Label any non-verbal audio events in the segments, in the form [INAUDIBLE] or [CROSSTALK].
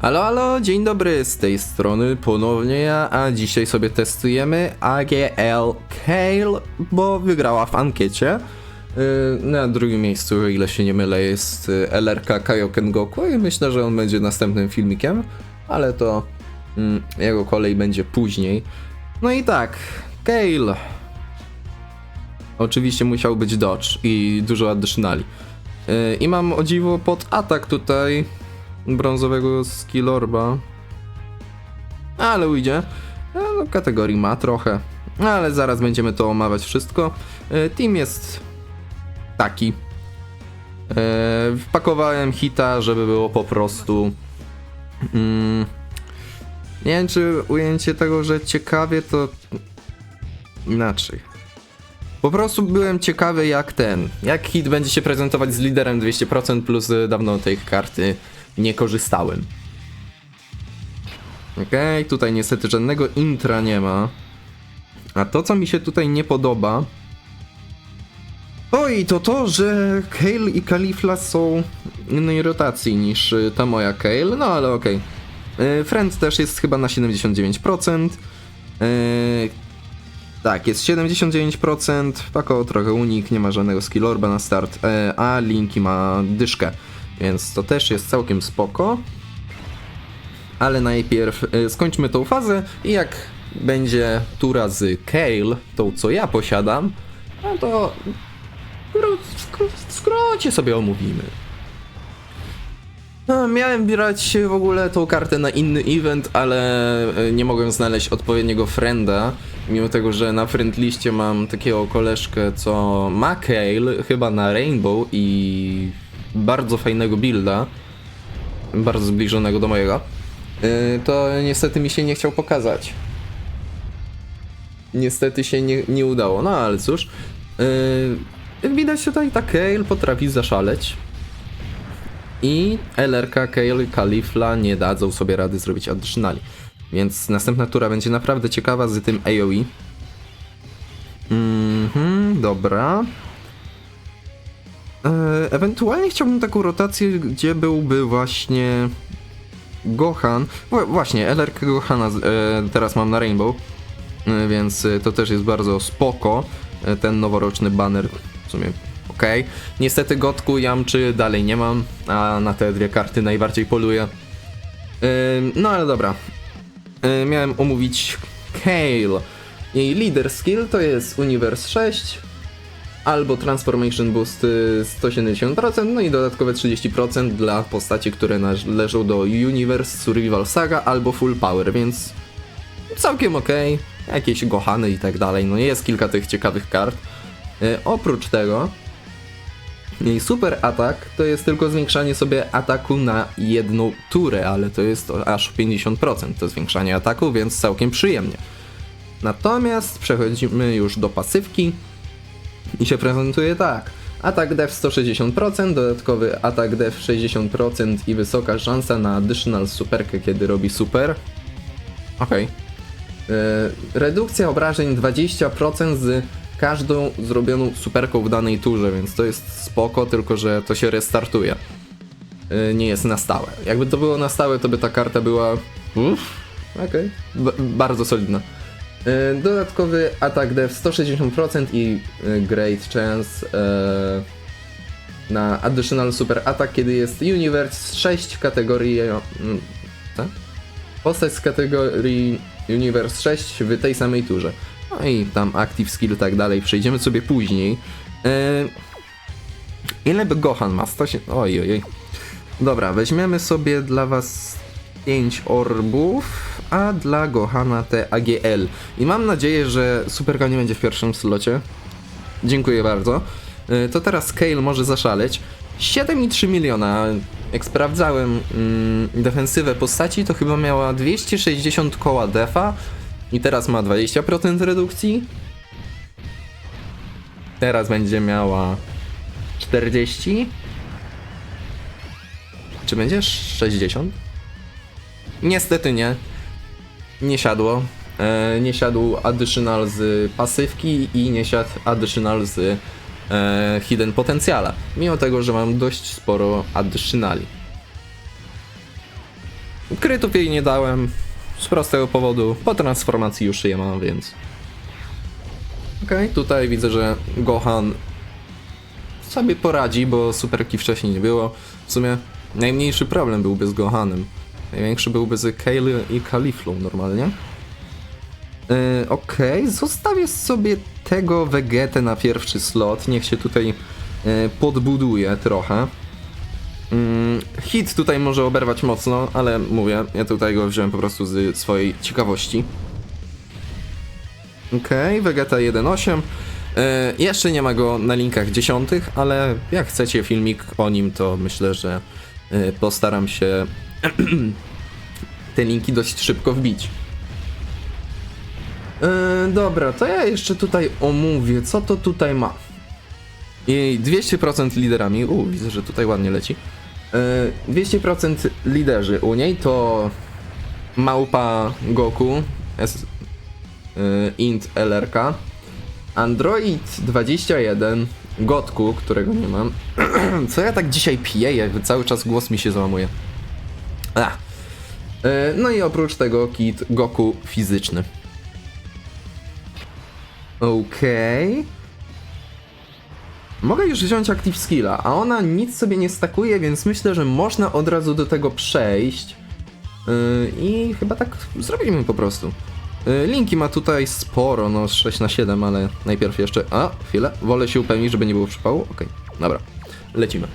Halo, halo, dzień dobry, z tej strony ponownie ja, a dzisiaj sobie testujemy AGL Kale, bo wygrała w ankiecie. Yy, Na drugim miejscu, o ile się nie mylę, jest y, LRK Kaioken Goku i myślę, że on będzie następnym filmikiem, ale to mm, jego kolej będzie później. No i tak, Kale. Oczywiście musiał być dodge i dużo additionali. Yy, I mam o dziwo pod atak tutaj brązowego skillorba. Ale ujdzie. E, No, kategorii ma trochę. Ale zaraz będziemy to omawiać wszystko. E, Team jest taki. E, Wpakowałem hita, żeby było po prostu. Mm, nie wiem, czy ujęcie tego, że ciekawie to. Inaczej. Po prostu byłem ciekawy jak ten, jak hit będzie się prezentować z liderem 200% plus y, dawno tej karty nie korzystałem. Okej, tutaj niestety żadnego intra nie ma. A to co mi się tutaj nie podoba Oj, to to, że Kale i Kalifla są innej rotacji niż y, ta moja Kale, no ale okej. Y, Friend też jest chyba na 79%. Y, tak, jest 79%, Paco trochę unik, nie ma żadnego skill orba na start, e, a Linki ma dyszkę, więc to też jest całkiem spoko. Ale najpierw e, skończmy tą fazę i jak będzie tura z Kale, tą co ja posiadam, no to w w skrócie sobie omówimy. No, miałem brać w ogóle tą kartę na inny event, ale e, nie mogłem znaleźć odpowiedniego frienda. Mimo tego, że na friendliście mam takiego koleżkę, co ma Kale, chyba na Rainbow i bardzo fajnego builda, bardzo zbliżonego do mojego, e, to niestety mi się nie chciał pokazać. Niestety się nie, nie udało, no ale cóż. Jak widać tutaj ta Kale potrafi zaszaleć. I LRK, Kale Kalifla nie dadzą sobie rady zrobić additionali. Więc następna tura będzie naprawdę ciekawa z tym AoE. Mhm, dobra. E, ewentualnie chciałbym taką rotację, gdzie byłby właśnie Gohan. Wła- właśnie, LRK Gohana e, teraz mam na Rainbow, e, więc to też jest bardzo spoko. Ten noworoczny banner w sumie okej. Niestety Gotku, Jamczy dalej nie mam, a na te dwie karty najbardziej poluję. No ale dobra. Miałem omówić Kale. Jej leader skill to jest Universe 6 albo Transformation Boost y, 170%, no i dodatkowe 30% dla postaci, które należą do Universe Survival Saga albo Full Power, więc całkiem okej. Jakieś Gohany i tak dalej, no jest kilka tych ciekawych kart. Y, oprócz tego jej super atak to jest tylko zwiększanie sobie ataku na jedną turę, ale to jest aż 50% to zwiększanie ataku, więc całkiem przyjemnie. Natomiast przechodzimy już do pasywki i się prezentuje tak. Atak def 160%, dodatkowy atak def 60% i wysoka szansa na additional superkę, kiedy robi super. Okej. Yy, redukcja obrażeń 20% z każdą zrobioną superką w danej turze, więc to jest spoko, tylko że to się restartuje. Yy, nie jest na stałe. Jakby to było na stałe, to by ta karta była. Uff, okej. B- bardzo solidna. Yy, dodatkowy atak def 160% i yy, great chance yy, na additional super attack, kiedy jest universe 6 w kategorii. Mm, co? Postać z kategorii Universe 6 w tej samej turze. No i tam Active Skill tak dalej, przejdziemy sobie później. Ile by Gohan ma? 100 się... Oj, oj, oj. Dobra, weźmiemy sobie dla was 5 orbów, a dla Gohana te AGL. I mam nadzieję, że Superka nie będzie w pierwszym slocie. Dziękuję bardzo. Yy, To teraz Scale może zaszaleć. 7,3 miliona. Jak sprawdzałem mm, defensywę postaci, to chyba miała 260 koła defa i teraz ma 20% redukcji. Teraz będzie miała 40. Czy będzie 60? Niestety nie. Nie siadło. E, nie siadł additional z pasywki i nie siadł additional z e, hidden potencjala. Mimo tego, że mam dość sporo additionali. Krytów jej nie dałem z prostego powodu, po transformacji już je mam, więc... Okej, tutaj widzę, że Gohan sobie poradzi, bo superki wcześniej nie było. W sumie najmniejszy problem byłby z Gohanem. Największy byłby z Kale i Kaliflą normalnie. Yy, Okej, zostawię sobie tego Vegetę na pierwszy slot. Niech się tutaj yy, podbuduje trochę. Mm, hit tutaj może oberwać mocno, ale mówię, ja tutaj go wziąłem po prostu z swojej ciekawości. Okej, Vegeta 1.8. E, jeszcze nie ma go na linkach dziesiątych, ale jak chcecie filmik o nim, to myślę, że e, postaram się [CLEARS THROAT] te linki dość szybko wbić. E, dobra, to ja jeszcze tutaj omówię, co to tutaj ma. I 200% liderami, u, widzę, że tutaj ładnie leci. E, 200% liderzy u niej to Małpa Goku, S, y, int LRK, Android 21, Gotku, którego nie mam. [CLEARS THROAT] Co ja tak dzisiaj piję? Cały czas głos mi się załamuje. A. E, No i oprócz tego kit Goku fizyczny. Okej. Mogę już wziąć Active Skilla, a ona nic sobie nie stakuje, więc myślę, że można od razu do tego przejść. Yy, I chyba tak zrobimy po prostu. Yy, Linki ma tutaj sporo, no z 6 na 7, ale najpierw jeszcze... A, chwilę, wolę się upewnić, żeby nie było przypału. Okej, dobra, lecimy.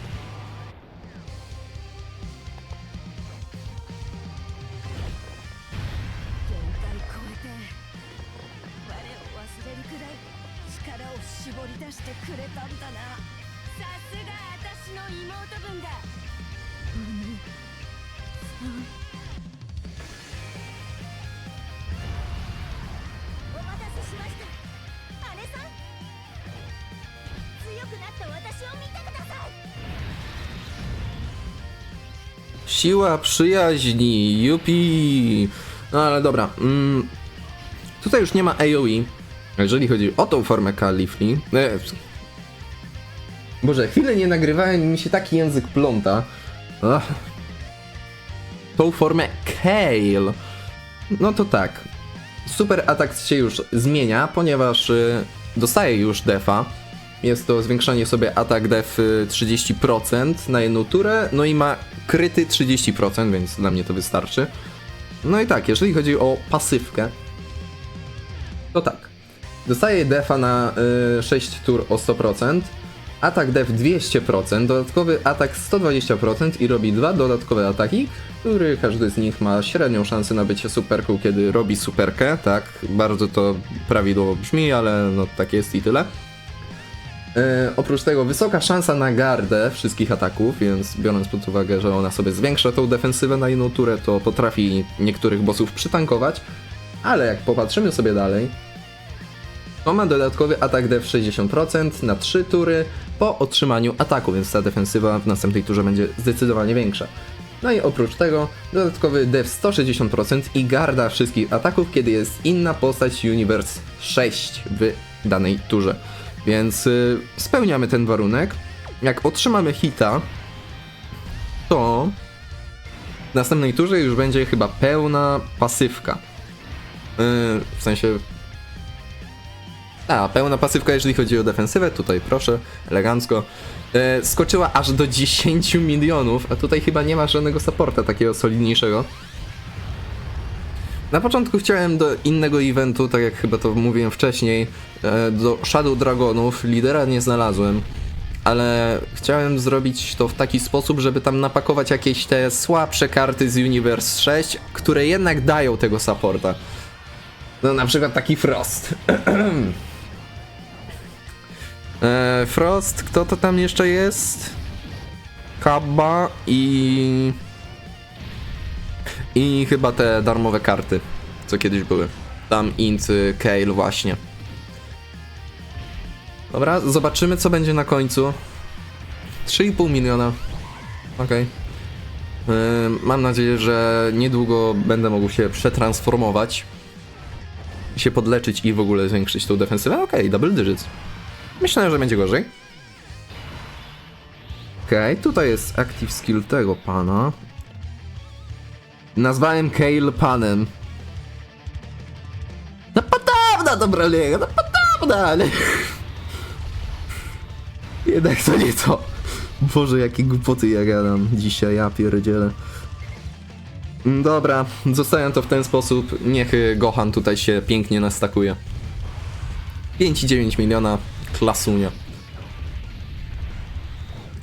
Siła przyjaźni, yupi! No ale dobra, mm, tutaj już nie ma AoE, jeżeli chodzi o tą formę Kalifli. E, Boże, chwilę nie nagrywałem mi się taki język pląta. Ach. Tą formę Kale. No to tak. Super atak się już zmienia, ponieważ y, dostaje już defa. Jest to zwiększanie sobie atak def y, 30% na jedną turę, no i ma kryty 30%, więc dla mnie to wystarczy. No i tak, jeżeli chodzi o pasywkę, to tak. Dostaje defa na y, 6 tur o 100%, atak def 200%, dodatkowy atak 120% i robi dwa dodatkowe ataki, który każdy z nich ma średnią szansę na bycie superką, kiedy robi superkę, tak, bardzo to prawidłowo brzmi, ale no tak jest i tyle. E, oprócz tego wysoka szansa na gardę wszystkich ataków, więc biorąc pod uwagę, że ona sobie zwiększa tą defensywę na jedną turę, to potrafi niektórych bossów przytankować, ale jak popatrzymy sobie dalej, to ma dodatkowy atak def 60% na 3 tury po otrzymaniu ataku, więc ta defensywa w następnej turze będzie zdecydowanie większa. No i oprócz tego dodatkowy def 160% i garda wszystkich ataków, kiedy jest inna postać Universe 6 w danej turze. Więc y, spełniamy ten warunek. Jak otrzymamy hita, to w następnej turze już będzie chyba pełna pasywka. Yy, w sensie. A, pełna pasywka, jeżeli chodzi o defensywę. Tutaj proszę, elegancko. Yy, skoczyła aż do 10 milionów, a tutaj chyba nie ma żadnego supporta takiego solidniejszego. Na początku chciałem do innego eventu, tak jak chyba to mówiłem wcześniej, e, do Shadow Dragonów, lidera nie znalazłem, ale chciałem zrobić to w taki sposób, żeby tam napakować jakieś te słabsze karty z Universe 6, które jednak dają tego supporta. No na przykład taki Frost. [CLEARS THROAT] e, Frost, kto to tam jeszcze jest? Kabba i... I chyba te darmowe karty, co kiedyś były. Tam int Kale właśnie. Dobra, zobaczymy co będzie na końcu. 3,5 miliona. Okej. Yy, mam nadzieję, że niedługo będę mógł się przetransformować. Się podleczyć i w ogóle zwiększyć tą defensywę. Okej, double digits. Myślałem, że będzie gorzej. Okej, tutaj jest active skill tego pana. Nazwałem Kale panem. No podobna do Broliego, no podobna, ale... Jednak to nie to. Boże, jakie głupoty ja gadam dzisiaj, ja pierdzielę. Mm, Dobra, zostawiam to w ten sposób. Niech y, Gohan tutaj się pięknie nastakuje. 5,9 miliona, klasunia.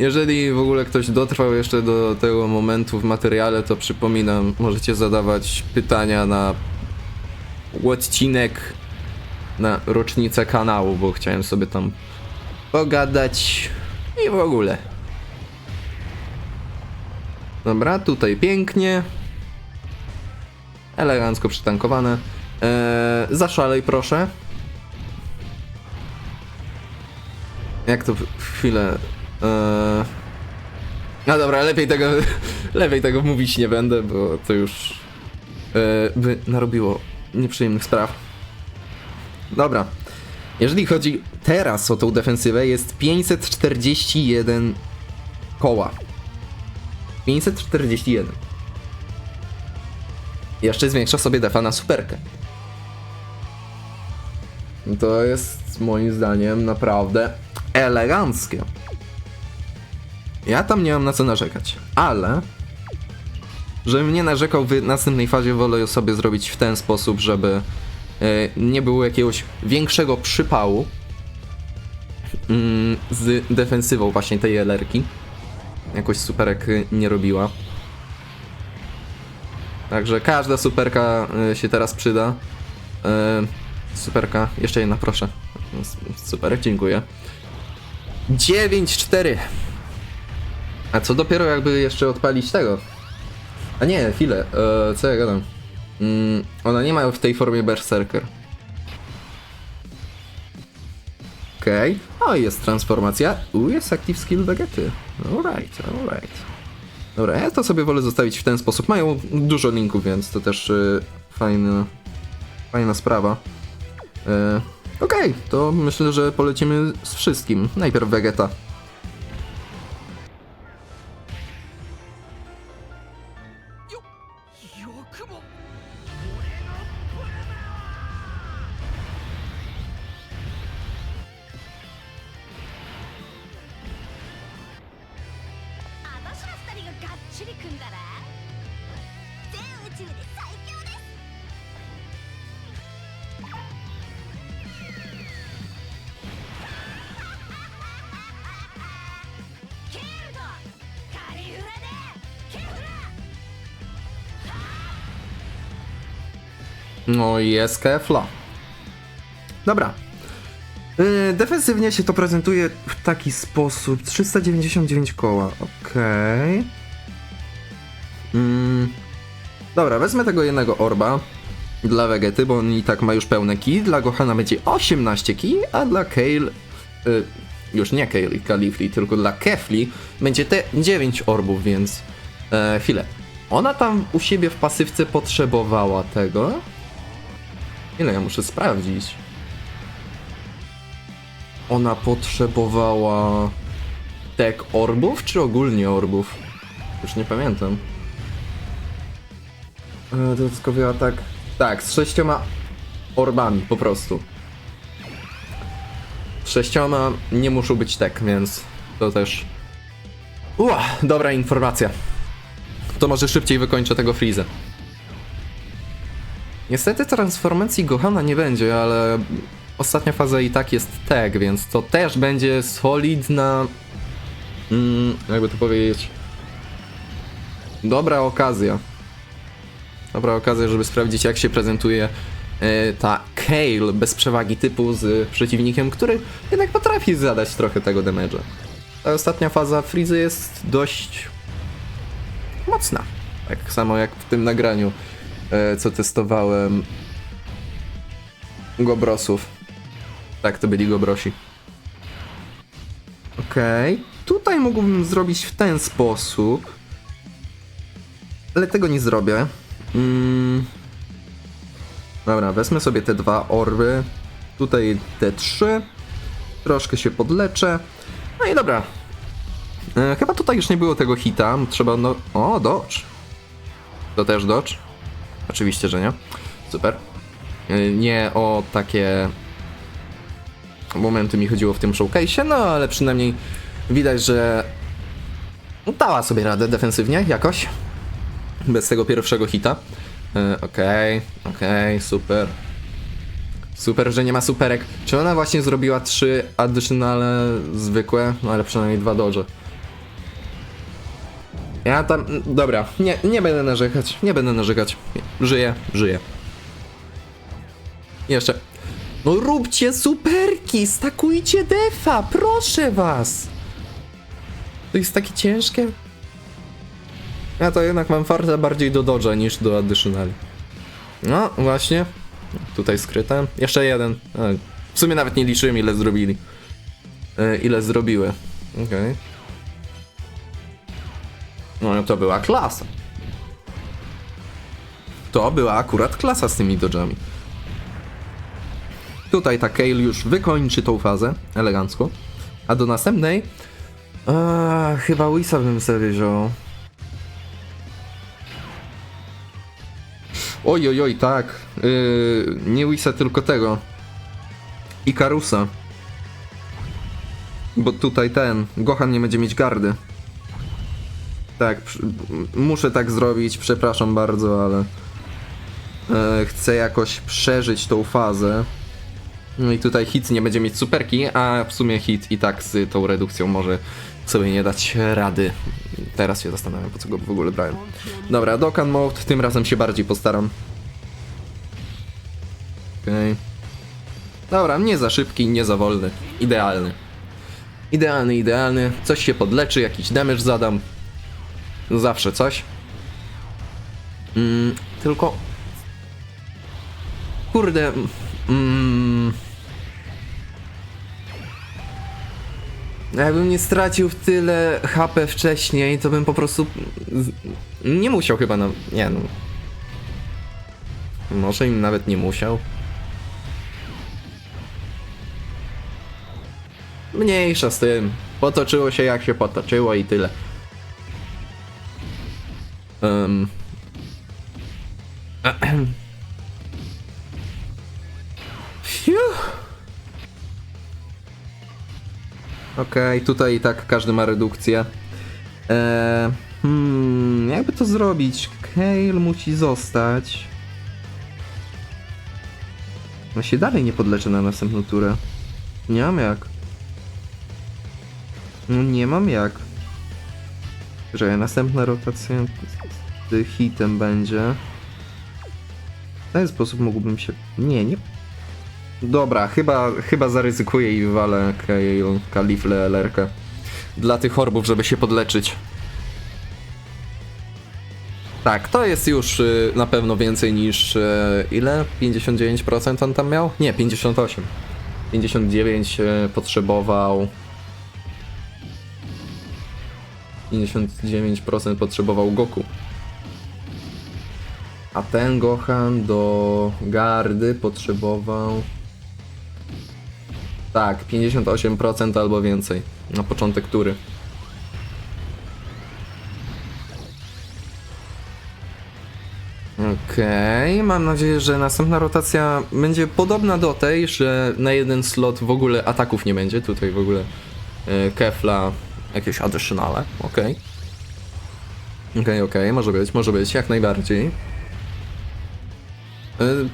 Jeżeli w ogóle ktoś dotrwał jeszcze do tego momentu w materiale, to przypominam, możecie zadawać pytania na odcinek na rocznicę kanału, bo chciałem sobie tam pogadać i w ogóle. Dobra, tutaj pięknie. Elegancko przytankowane. Eee, zaszalej proszę. Jak to chwilę. Eee... No dobra, lepiej tego, [LAUGHS] lepiej tego mówić nie będę, bo to już eee, by narobiło nieprzyjemnych spraw. Dobra. Jeżeli chodzi teraz o tą defensywę, jest 541 koła. 541. Jeszcze zwiększa sobie defa na superkę. To jest moim zdaniem naprawdę eleganckie. Ja tam nie mam na co narzekać, ale żebym nie narzekał w następnej fazie, wolę sobie zrobić w ten sposób, żeby e, nie było jakiegoś większego przypału mm, z defensywą właśnie tej elerki. Jakoś superek nie robiła. Także każda superka y, się teraz przyda. E, Superka, jeszcze jedna proszę. Super, dziękuję. 9-4. A co dopiero jakby jeszcze odpalić tego? A nie, chwilę, e, co ja gadam? Mm, ona nie ma w tej formie Berserker. Okej. O, jest transformacja. U, jest Active Skill Vegety. Alright, alright. Dobra, ja to sobie wolę zostawić w ten sposób. Mają dużo linków, więc to też y, fajna, fajna sprawa. E, Okej, to myślę, że polecimy z wszystkim. Najpierw Vegeta. No i jest Kefla. Dobra. Yy, defensywnie się to prezentuje w taki sposób. 399 koła. Okej. Mm. Dobra, wezmę tego jednego orba dla Vegety, bo on i tak ma już pełne ki. Dla Gohana będzie 18 ki, a dla Kale... Yy, już nie Kale i Kalifli, tylko dla Kefli będzie te 9 orbów, więc... E, chwilę. Ona tam u siebie w pasywce potrzebowała tego. Ile ja muszę sprawdzić? Ona potrzebowała tek orbów, czy ogólnie orbów? Już nie pamiętam. E, Dodatkowy atak. Tak, z sześcioma orbami po prostu. Sześcioma nie muszą być tek, więc to też. Ua, dobra informacja. To może szybciej wykończę tego Freeza. Niestety transformacji Gohana nie będzie, ale ostatnia faza i tak jest tag, więc to też będzie solidna. Mm, jakby to powiedzieć. Dobra okazja. Dobra okazja, żeby sprawdzić, jak się prezentuje e, ta Kale bez przewagi typu z przeciwnikiem, który jednak potrafi zadać trochę tego damage'a. Ta ostatnia faza Freezy jest dość mocna. Tak samo jak w tym nagraniu, co testowałem Gobrosów. Tak, to byli Gobrosi. Okej. Tutaj mógłbym zrobić w ten sposób. Ale tego nie zrobię. Mm. Dobra, wezmę sobie te dwa orby. Tutaj te trzy. Troszkę się podleczę. No i dobra. E, chyba tutaj już nie było tego hita. Trzeba no... O, dodge. To też dodge? Oczywiście, że nie. Super. Y, Nie o takie momenty mi chodziło w tym showcase, no ale przynajmniej widać, że dała sobie radę defensywnie jakoś. Bez tego pierwszego hita. Y, Okej, okej, super. Super, że nie ma superek. Czy ona właśnie zrobiła trzy additionale zwykłe? No ale przynajmniej dwa dodge. Ja tam. Dobra, nie, nie będę narzekać. Nie będę narzekać. Żyję, żyję. Jeszcze. No róbcie superki! Stakujcie defa! Proszę was! To jest takie ciężkie. Ja to jednak mam farta bardziej do dodge'a niż do additionali. No, właśnie. Tutaj skryte. Jeszcze jeden. E, W sumie nawet nie liczyłem ile zrobili. E, Ile zrobiły. Okej. No to była klasa. To była akurat klasa z tymi dodżami. Tutaj ta Kale już wykończy tą fazę elegancko. A do następnej. A, chyba Wisa bym sobie wziął. Oj, oj, oj, tak. Yy, nie Wisa, tylko tego. Ikarusa. Bo tutaj ten. Gohan nie będzie mieć gardy. Tak, muszę tak zrobić, przepraszam bardzo, ale e, chcę jakoś przeżyć tą fazę. No i tutaj hit nie będzie mieć superki, a w sumie hit i tak z tą redukcją może sobie nie dać rady. Teraz się zastanawiam, po co go w ogóle brałem. Dobra, Dokkan Mode, tym razem się bardziej postaram. Okej. Dobra, nie za szybki, nie za wolny. Idealny. Idealny, idealny. Coś się podleczy, jakiś damage zadam. Zawsze coś. Mm, tylko. Kurde. Mm, jakbym nie stracił tyle HP wcześniej, to bym po prostu. Nie musiał chyba na. Nie no. Może im nawet nie musiał. Mniejsza z tym. Potoczyło się jak się potoczyło i tyle. Um. Okej, tutaj i tak każdy ma redukcję. Eee, hmm, jakby to zrobić? Kale musi zostać. No się dalej nie podleczę na następną turę. Nie mam jak. No nie mam jak. Że następna rotacja hitem będzie. W ten sposób mógłbym się... Nie, nie... Dobra, chyba, chyba zaryzykuję i wywalę Kalifle, Lerkę. Dla tych orbów, żeby się podleczyć. Tak, to jest już y, na pewno więcej niż... Y, ile? 59% on tam miał? Nie, 58. 59 y, potrzebował... 59% potrzebował Goku. A ten Gohan do gardy potrzebował. Tak, 58% albo więcej. Na początek tury. Okej, mam nadzieję, że następna rotacja będzie podobna do tej, że na jeden slot w ogóle ataków nie będzie. Tutaj w ogóle e, Kefla, jakieś additionale. Okej. Okej, okej, może być, może być, jak najbardziej. Y,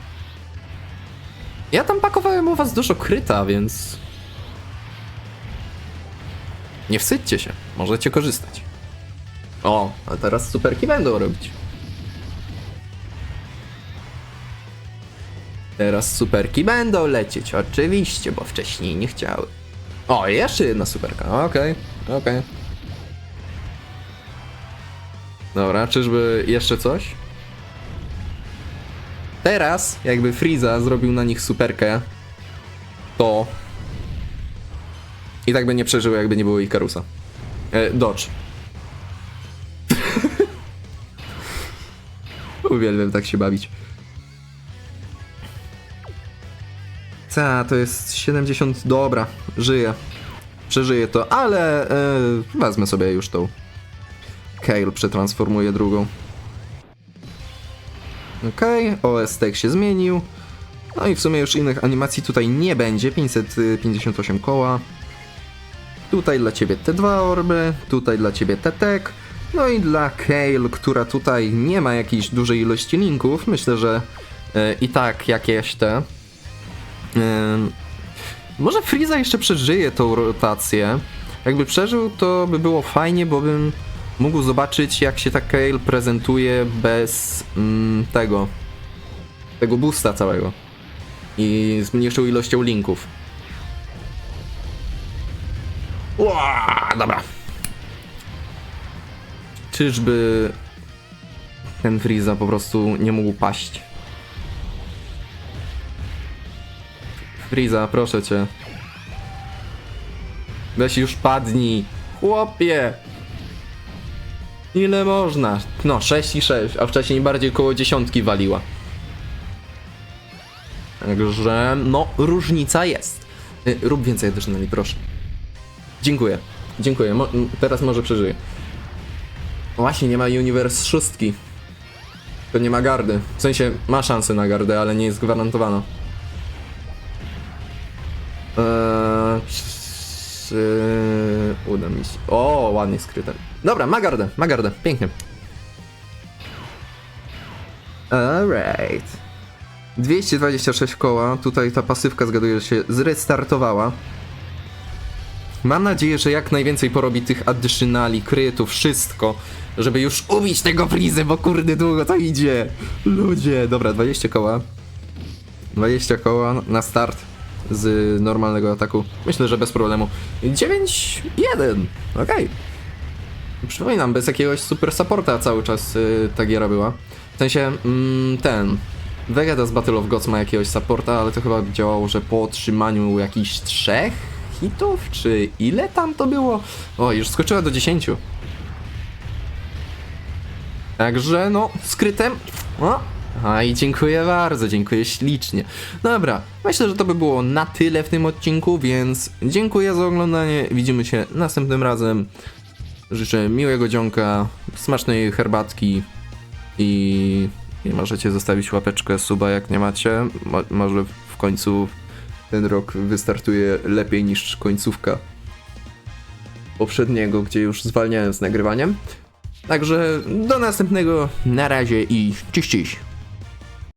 Ja tam pakowałem u was dużo kryta, więc... Nie wstydźcie się, możecie korzystać. O, a teraz superki będą robić. Teraz superki będą lecieć, oczywiście, bo wcześniej nie chciały. O, jeszcze jedna superka, okej, okej. Dobra, czyżby jeszcze coś? Teraz, jakby Frieza zrobił na nich superkę, to i tak by nie przeżył, jakby nie było Ikarusa. E, Dodge. [LAUGHS] Uwielbiam tak się bawić. Ta, to jest 70. Dobra, żyję. Przeżyję to, ale e, wezmę sobie już tą. Kale przetransformuję drugą. Okej, OS tak się zmienił. No i w sumie już innych animacji tutaj nie będzie. 558 koła. Tutaj dla ciebie te dwa orby, tutaj dla ciebie tetek. No i dla Kale, która tutaj nie ma jakiejś dużej ilości linków. Myślę, że e, i tak jakieś te. Ym, może Frieza jeszcze przeżyje tą rotację. Jakby przeżył, to by było fajnie, bo bym mógł zobaczyć, jak się ta Kale prezentuje bez mm, tego. tego boosta całego. I z mniejszą ilością linków. Ła, dobra. Czyżby ten Frieza po prostu nie mógł paść? Frieza, proszę cię. Weź już padnij. Chłopie! Ile można? No, 6 i 6, a wcześniej bardziej koło dziesiątki waliła. Także, no, różnica jest. Y, Rób więcej additionali, proszę. Dziękuję. Dziękuję. Mo teraz może przeżyję. Właśnie, nie ma Universe szóstki. To nie ma gardy. W sensie, ma szansę na gardę, ale nie jest gwarantowana. Eee, czy uda mi się. O, ładnie skryte. Dobra, ma gardę, ma gardę, pięknie. Alright. 226 koła, tutaj ta pasywka zgaduję, że się zrestartowała. Mam nadzieję, że jak najwięcej porobi tych additionali, krytów, wszystko, żeby już ubić tego Freezy, bo kurde długo to idzie. Ludzie, dobra, 20 koła. 20 koła na start z normalnego ataku. Myślę, że bez problemu. 9-1. Okej. Przypominam, bez jakiegoś super supporta cały czas y, ta giera była. W sensie, mm, ten. Vegeta z Battle of Gods ma jakiegoś supporta, ale to chyba działało, że po otrzymaniu jakichś trzech hitów, czy ile tam to było? O, już skoczyła do 10. Także no, skrytem. O, a i dziękuję bardzo, dziękuję ślicznie. Dobra, myślę, że to by było na tyle w tym odcinku, więc dziękuję za oglądanie. Widzimy się następnym razem. Życzę miłego dzionka, smacznej herbatki i, możecie zostawić łapeczkę suba jak nie macie. Mo może w końcu ten rok wystartuje lepiej niż końcówka poprzedniego, gdzie już zwalniałem z nagrywaniem. Także do następnego, na razie i cześć, cześć.